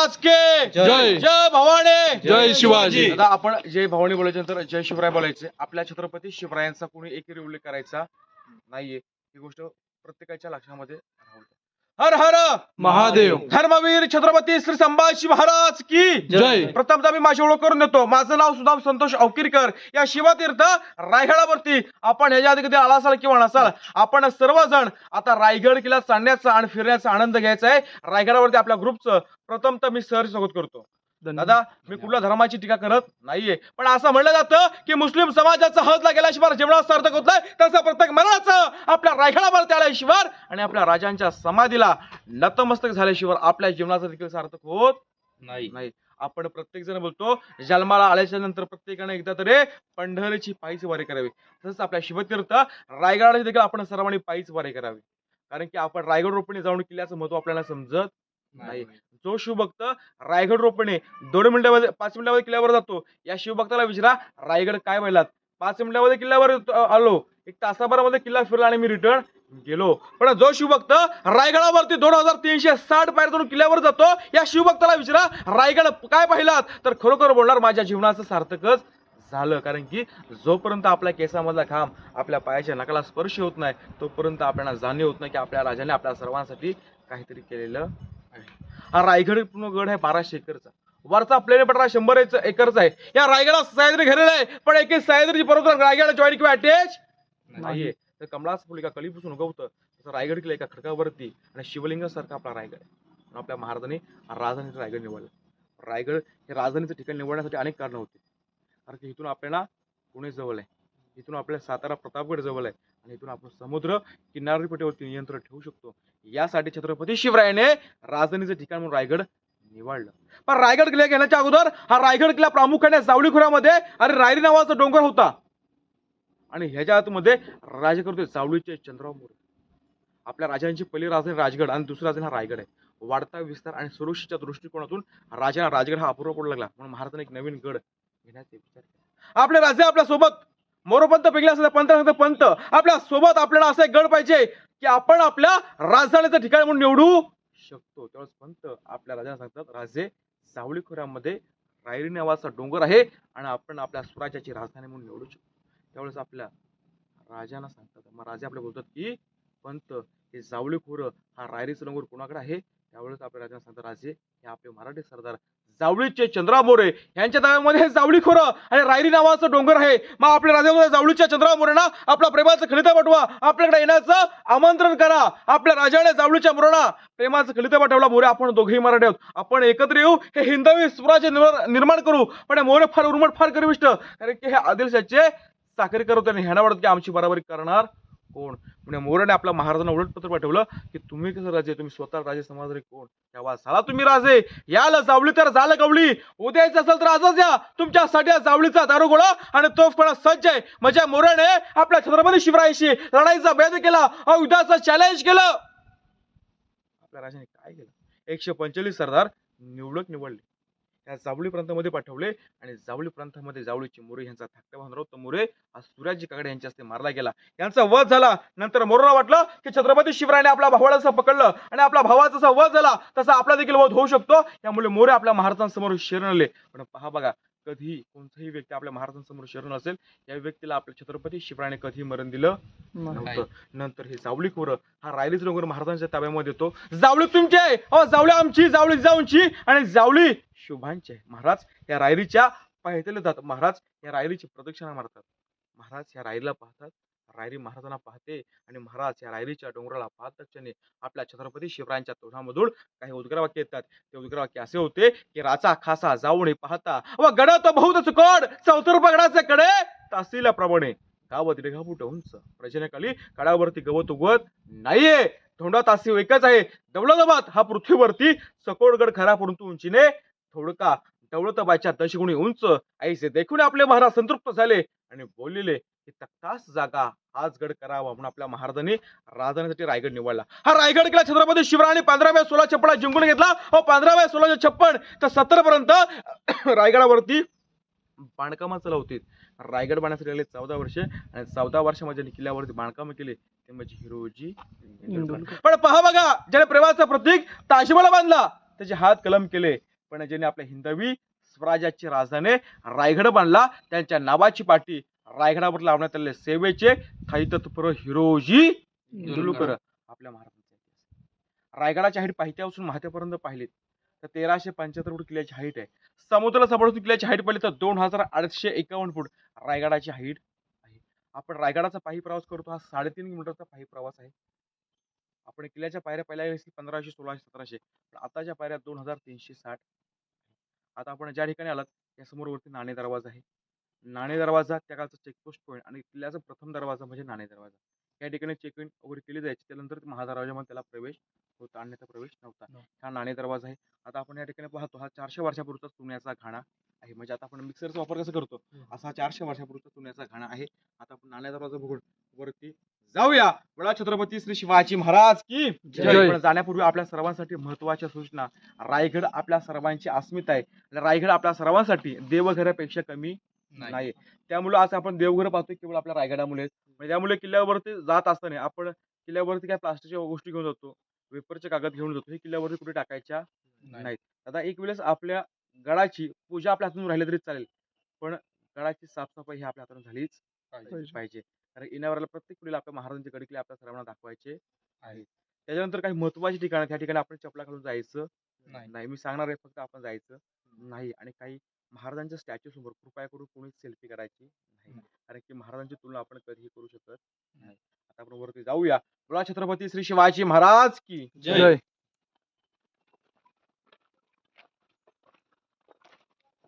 महाराज के जय. जय भवानी जय शिवाजी. आता आपण जय भवानी बोलायच्या नंतर जय शिवराय बोलायचे आपल्या छत्रपती शिवरायांचा कोणी एकही उल्लेख करायचा नाहीये ही गोष्ट प्रत्येकाच्या लक्षामध्ये राहू द्या. हर हर महादेव. धर्मवीर छत्रपती श्री संभाजी महाराज की जय. प्रथमतः मी माझी ओळख करून देतो. माझं नाव सुदाम संतोष अवकिरकर या शिवतीर्थ रायगडावरती आपण ह्याच्या आधी कधी आला असाल किंवा नसाल आपण सर्वजण आता रायगड किल्ला चालण्याचा आणि फिरण्याचा आनंद घ्यायचा आहे. रायगडावरती आपल्या ग्रुपचं प्रथमतः मी सर स्वागत करतो. दादा मी कुठल्या धर्माची टीका करत नाहीये. पण असं म्हणलं जातं की मुस्लिम समाजाचा हजला गेल्याशिवाय जेवणात सार्थक होत नाही तसं प्रत्येक मरणाचं आपल्या रायगडावरती आल्याशिवाय आणि आपल्या राजांच्या समाधीला नतमस्तक झाल्याशिवाय आपल्या जीवनाचं देखील सार्थक होत नाही. नाही. आपण प्रत्येक जण बोलतो जन्माला आल्याच्यानंतर प्रत्येकाने एकदा तरी पंढरीची पायीच वारी करावी. तसंच आपल्या शिवतीर्थ रायगडाची देखील आपण सर्वांनी पायीच वारी करावी. कारण की आपण रायगड रोपणे जाऊन किल्ल्याचं महत्त्व आपल्याला समजत नाही जो शिवभक्त रायगड रोपणे दोन मिनिटामध्ये पाच मिनिटामध्ये किल्ल्यावर जातो या शिवभक्ताला विचारा रायगड काय व्हायलात पाच मिनिटामध्ये किल्ल्यावर आलो. एक तासाभरामध्ये किल्ला फिरला आणि मी रिटर्न गेलो. पण जो शिवभक्त रायगडावरती दोन हजार तीनशे साठ पायऱ्यातून किल्ल्यावर जातो या शिवभक्ताला विचारा रायगड काय पाहिलात? तर खरोखर बोलणार माझ्या जीवनाचं सार्थकच झालं. कारण की जोपर्यंत आपल्या केसामधला घाम आपल्या पायाच्या नकाला स्पर्श होत नाही तोपर्यंत आपल्याला जाणीव होत नाही की आपल्या राजाने आपल्या सर्वांसाठी काहीतरी केलेलं हा रायगड पूर्ण गड आहे बाराशे एकरचा. वरचा प्लेन पठार शंभर एकरचा आहे. या रायगडात सह्याद्री घेरलेला आहे पण एक सह्याद्रीची पर्वत रायगड जॉईन किंवा अटॅच नाहीये. तर कमळाचं फुल एका कळीपासून उगवतं. तसं रायगड किल्ला एका खडकावरती आणि शिवलिंगासारखा आपला रायगड आहे. आपल्या महाराजांनी राजधानीचं रायगड निवडलं. रायगड हे राजधानीचं ठिकाण निवडण्यासाठी अनेक कारणं होती. कारण की इथून आपल्याला पुणे जवळ आहे. इथून आपल्याला सातारा प्रतापगड जवळ आहे. आणि इथून आपण समुद्र किनारपट्टीवरती नियंत्रण ठेवू शकतो. यासाठी छत्रपती शिवरायाने राजधानीचं ठिकाण म्हणून रायगड निवडलं. पण रायगड किल्ला घेण्याच्या अगोदर हा रायगड किल्ला प्रामुख्याने जावळी खोऱ्यामध्ये आणि रायरी नावाचा डोंगर होता. आणि ह्याच्या आतमध्ये राजे करतोय जावळीचे चंद्रराव मोरे. आपल्या राजांची पहिली राजधानी राजगड आणि दुसरी राजधानी हा रायगड आहे. वाढता विस्तार आणि सुरक्षेच्या दृष्टिकोनातून राजा राजगड हा अपूर्व पडू लागला. म्हणून महाराजांनी एक नवीन गड घेण्याचा विचार केला. आपले राजे आपल्यासोबत मोरोपंत पिकले असले पंत पंत. आपल्यासोबत आपल्याला असा एक गड पाहिजे की आपण आपल्या राजधानीचं ठिकाण म्हणून निवडू शकतो. त्यावेळेस पंत आपल्या राजांना सांगतात राजे सावळी खोऱ्यामध्ये रायरी नावाचा डोंगर आहे आणि आपण आपल्या स्वराज्याची राजधानी म्हणून निवडू शकतो. त्यावेळेस आपल्या राजांना सांगतात मग राजे आपले बोलतात की पंत हे जावळी खोरं हा रायरीचा डोंगर कोणाकडे आहे? त्यावेळेस आपल्या राजांना सांगतात राजे हे आपले मराठी सरदार जावळीचे चंद्रा मोरे यांच्या ताब्यामध्ये जावळी खोरं आणि रायरी नावाचं डोंगर आहे. मग आपल्या राजामध्ये जावळीच्या चंद्रा मोरेना आपला प्रेमाचं खलिता पाठवा. आपल्याकडे येण्याचं आमंत्रण करा. आपल्या राजाने जावळीच्या मोरेना प्रेमाचं खलिता पाठवला. मोरे आपण दोघेही मराठी आहोत. आपण एकत्र येऊ हे हिंदवी स्वराज्य निर्माण- निर्माण करू. पण हे मोरे फार उर्मट फार गर्विष्ट. कारण की हे आदिलशाचे चाकरी करत होते आणि ह्यांना वाटत की आमची बराबरी करणार कोण? म्हणजे मोराने आपल्या महाराजांना उलट पत्र पाठवलं की तुम्ही कसं राजे? तुम्ही स्वतः राजे समाजारी कोण? तेव्हा झाला तुम्ही राजे. याल जावळी तर झालं गवळी. उद्यायचं असेल तर आजच या. तुमच्यासाठी साठ्या जावळीचा दारुगोळा आणि तोफपणा सज्ज आहे. म्हणजे मोराने आपल्या छत्रपती शिवरायांशी लढाईचा भेद केला. अहो, युद्धाचं चॅलेंज केलं. आपल्या राजाने काय केलं? एकशे पंचेचाळीस सरदार निवडक निवडले. त्या जावळी प्रांतामध्ये पाठवले आणि जावळी प्रांतामध्ये जावळीचे मोरे यांचा धाकटा भानराव मोरे हा सुराजी काकडे यांच्या हस्ते मारला गेला. यांचा वध झाला. नंतर मोरोला वाटलं की छत्रपती शिवरायाने आपल्या भावाला जसं पकडलं आणि आपला भावाचा जसा वध झाला तसा आपला देखील वध होऊ शकतो. त्यामुळे मोरे आपल्या महाराजांसमोर शरण पण पहा बघा कधी कोणताही व्यक्ती आपल्या महाराजांसमोर शरण असेल या व्यक्तीला आपल्या छत्रपती शिवरायाने कधी मरण दिलं नव्हतं. नंतर हे जावळी खोरं हा रायरीच डोंगर महाराजांच्या ताब्यामध्ये येतो. जावळी तुमची आहे. अहो जावळी आमची जावळी जाऊनची आणि जावळी शुभांची आहे. महाराज या रायरीच्या पायथ्याला जातात. महाराज या रायरीची प्रदक्षिणा मारतात. महाराज या रायरीला पाहतात. रायरी महाराजांना पाहते आणि महाराज या रायरीच्या डोंगराला पाहत क्षणी आपल्या छत्रपती शिवरायांच्या तोंडामधून काही उद्गार वाक्य येतात. ते उद्गार वाक्य असे होते की राचा खासा जाऊन पाहता व गडत बहुत कड चौतर गडाचे कडे तासिल्याप्रमाणे गाव दीर्घापुट उंच प्रजनेखाली कडावरती गवत उगवत नाहीये. धोंडा तासी एकच आहे दौलताबाद हा पृथ्वीवरती सकोडगड खरा परंतु उंचीने थोडका दौलताबादच्या दशगुणी उंच. ऐसे देखून आपले महाराज संतृप्त झाले आणि बोललेले की तक्तास जागा हाच गड करावा म्हणून आपल्या महाराजांनी राजधानीसाठी रायगड निवडला. हा रायगड केला छत्रपती शिवरायांनी पंधराव्या सोळा छप्पन जिंकून घेतला. व पंधराव्या सोळाशे छप्पन तर सत्तर पर्यंत रायगडावरती बांधकामं चालवतील. रायगड बांधण्यासाठी लागले चौदा वर्षे आणि चौदा वर्षामध्ये किल्ल्यावरती बांधकाम केले. ते म्हणजे हिरोजी पण पहा बघा ज्याने प्रेमाचं प्रतीक ताजमहल बांधला त्याचे हात कलम केले. पण ज्यांनी आपल्या हिंदवी स्वराज्याची राजधानी रायगड बांधला त्यांच्या नावाची पाठी रायगडावर लावण्यात आलेले सेवेचे काही तत्पर हिरोजी दुलुकर आपल्या महाराजांचा इतिहास. रायगडाची हाईट पाहित्यापासून महात्यापर्यंत पाहिली. तर तेराशे पंच्याहत्तर फूट किल्ल्याची हाईट आहे. समुद्राला समोर किल्ल्याची हाईट पाहिली तर दोन हजार आठशे एकावन्न फूट रायगडाची हाईट आहे. आपण रायगडाचा पायी प्रवास करतो हा साडेतीन किलोमीटरचा पायी प्रवास आहे. आपण किल्ल्याच्या पायऱ्या पहिल्या पंधराशे सोळाशे सतराशे. पण आताच्या पायऱ्या दोन हजार तीनशे साठ. आता आपण ज्या ठिकाणी आलात त्या समोरवरती नाणे दरवाजा आहे. नाणे दरवाजा त्या काळचा चेकपोस्ट पॉईंट आणि किल्ल्याचा प्रथम दरवाजा म्हणजे नाणे दरवाजा. या ठिकाणी चेक इन वगैरे केली जायची. त्यानंतर महादरवाजामध्ये त्याला प्रवेश होता अन्यथा प्रवेश नव्हता. हा नाणे दरवाजा आहे. आता आपण या ठिकाणी पाहतो हा चारशे वर्षापूर्वीचा चुन्याचा घाणा आहे. म्हणजे आता आपण मिक्सरचा वापर कसा करतो? असा हा चारशे वर्षापूर्वीचा चुन्याचा घाणा आहे. आता आपण नाणे दरवाजा बघून वरती जाऊया. बळा छत्रपती श्री शिवाजी महाराज की जाण्यापूर्वी आपल्या सर्वांसाठी महत्त्वाच्या सूचना. रायगड आपल्या सर्वांची अस्मिता आहे. रायगड आपल्या सर्वांसाठी देवघरापेक्षा कमी नाही. त्यामुळे आज आपण देवघर पाहतोय केवळ आपल्या रायगडामुळे म्हणजे त्यामुळे किल्ल्यावरती जात असताना आपण किल्ल्यावरती काय प्लास्टिकच्या गोष्टी घेऊन जातो वेपरचे कागद घेऊन जातो हे किल्ल्यावरती कुठे टाकायच्या नाहीत. आता एक वेळेस आपल्या गडाची पूजा आपल्या हातून राहिली तरी चालेल. पण गडाची साफसफाई ही आपल्या हातून झालीच पाहिजे. कारण येणाऱ्याला प्रत्येक पिढीला आपल्या महाराजांचे गड किल्ले आपल्या सर्वांना दाखवायचे आहेत त्याच्यानंतर काही महत्वाची ठिकाणं त्या ठिकाणी आपण चपला घालून जायचं नाही. मी सांगणार आहे फक्त आपण जायचं नाही. आणि काही महाराजांच्या स्टॅच्यू समोर कृपया करून कोणी सेल्फी करायची नाही. कारण की महाराजांची तुलना आपण कधीही करू शकत नाही. आता आपण वरती जाऊया. बोला छत्रपती श्री शिवाजी महाराज की जय.